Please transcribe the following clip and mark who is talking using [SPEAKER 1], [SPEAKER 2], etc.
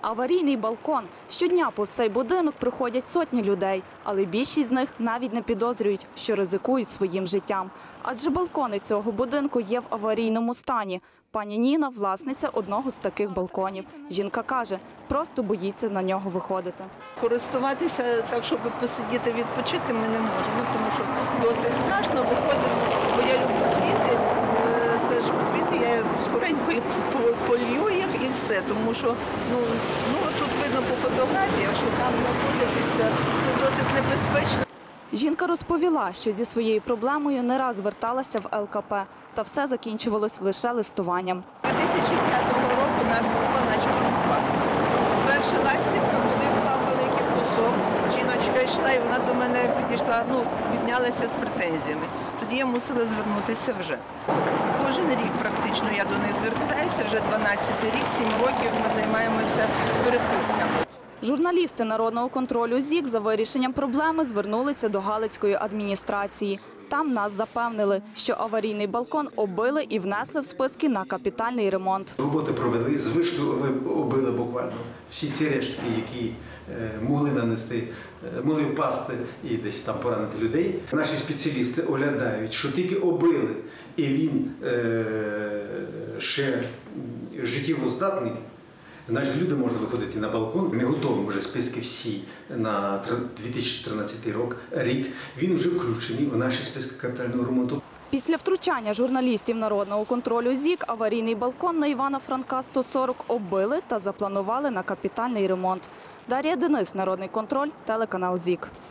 [SPEAKER 1] Аварійний балкон. Щодня повз цей будинок приходять сотні людей, але більшість з них навіть не підозрюють, що ризикують своїм життям. Адже балкони цього будинку є в аварійному стані. Пані Ніна – власниця одного з таких балконів. Жінка каже, просто боїться на нього виходити.
[SPEAKER 2] Користуватися так, щоб посидіти, відпочити ми не можемо, тому що досить страшно. Виходимо, скоренько їх по- полью їх і все. Тому що ну, ну тут видно по фотографіях, що там знаходитися ну, досить небезпечно.
[SPEAKER 1] Жінка розповіла, що зі своєю проблемою не раз зверталася в ЛКП, та все закінчувалось лише листуванням.
[SPEAKER 2] 2005 Жіночка йшла і вона до мене підійшла, ну, піднялася з претензіями. Тоді я мусила звернутися вже. Кожен рік практично я до них звертаюся, вже 12 рік, 7 років ми займаємося переписками.
[SPEAKER 1] Журналісти народного контролю ЗІК за вирішенням проблеми звернулися до Галицької адміністрації. Там нас запевнили, що аварійний балкон оббили і внесли в списки на капітальний ремонт.
[SPEAKER 3] Роботи провели, з вишки оббили буквально всі ці рештки, які е, могли нанести, е, могли впасти і десь там поранити людей. Наші спеціалісти оглядають, що тільки оббили, і він е, ще життєво здатний. Значить, люди можуть виходити на балкон. Ми готові вже списки всі на тр- 2014 рік. рік. Він вже включений у наші списки капітального ремонту.
[SPEAKER 1] Після втручання журналістів народного контролю ЗІК аварійний балкон на Івана Франка 140 оббили та запланували на капітальний ремонт. Дар'я Денис, Народний контроль, телеканал ЗІК.